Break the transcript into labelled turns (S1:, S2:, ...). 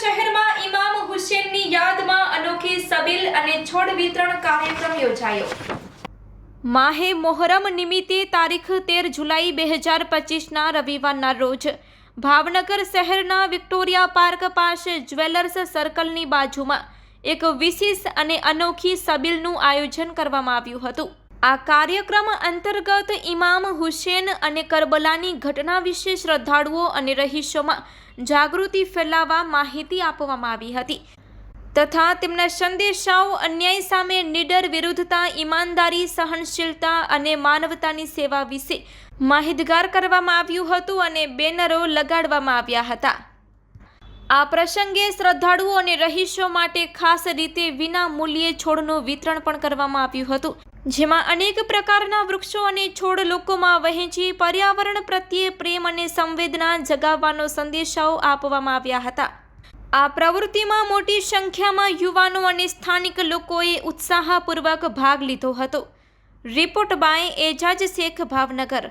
S1: શહેરમાં ઇમામ હુસેનની યાદમાં અનોખી સબીલ અને છોડ વિતરણ કાર્યક્રમ યોજાયો. માહે મોહરમ નિમિત્તે તારીખ તેર જુલાઈ બે હજાર પચીસના રવિવારના રોજ ભાવનગર શહેરના વિક્ટોરિયા પાર્ક પાસે જ્વેલર્સ સર્કલની બાજુમાં એક વિશેષ અને અનોખી સબીલનું આયોજન કરવામાં આવ્યું હતું. આ કાર્યક્રમ અંતર્ગત ઇમામ હુસેન અને કરબલાની ઘટના વિશે શ્રદ્ધાળુઓ અને રહીશોમાં જાગૃતિ ફેલાવવા માહિતી આપવામાં આવી હતી તથા તેમના સંદેશાઓ અન્યાય સામે નિડર વિરુદ્ધતા, ઈમાનદારી, સહનશીલતા અને માનવતાની સેવા વિશે માહિતગાર કરવામાં આવ્યું હતું અને બેનરો લગાડવામાં આવ્યા હતા. આ પ્રસંગે શ્રદ્ધાળુઓ અને રહીશો માટે ખાસ રીતે વિના મૂલ્યે છોડનું વિતરણ પણ કરવામાં આવ્યું હતું. જેમાં અનેક પ્રકારના વૃક્ષો અને છોડ લોકોમાં વહેંચી પર્યાવરણ પ્રત્યે પ્રેમ અને સંવેદના જગાવવાનો સંદેશાઓ આપવામાં આવ્યા હતા. આ પ્રવૃત્તિમાં મોટી સંખ્યામાં યુવાનો અને સ્થાનિક લોકોએ ઉત્સાહપૂર્વક ભાગ લીધો હતો. Report by Ejaz Shaikh, Bhavnagar.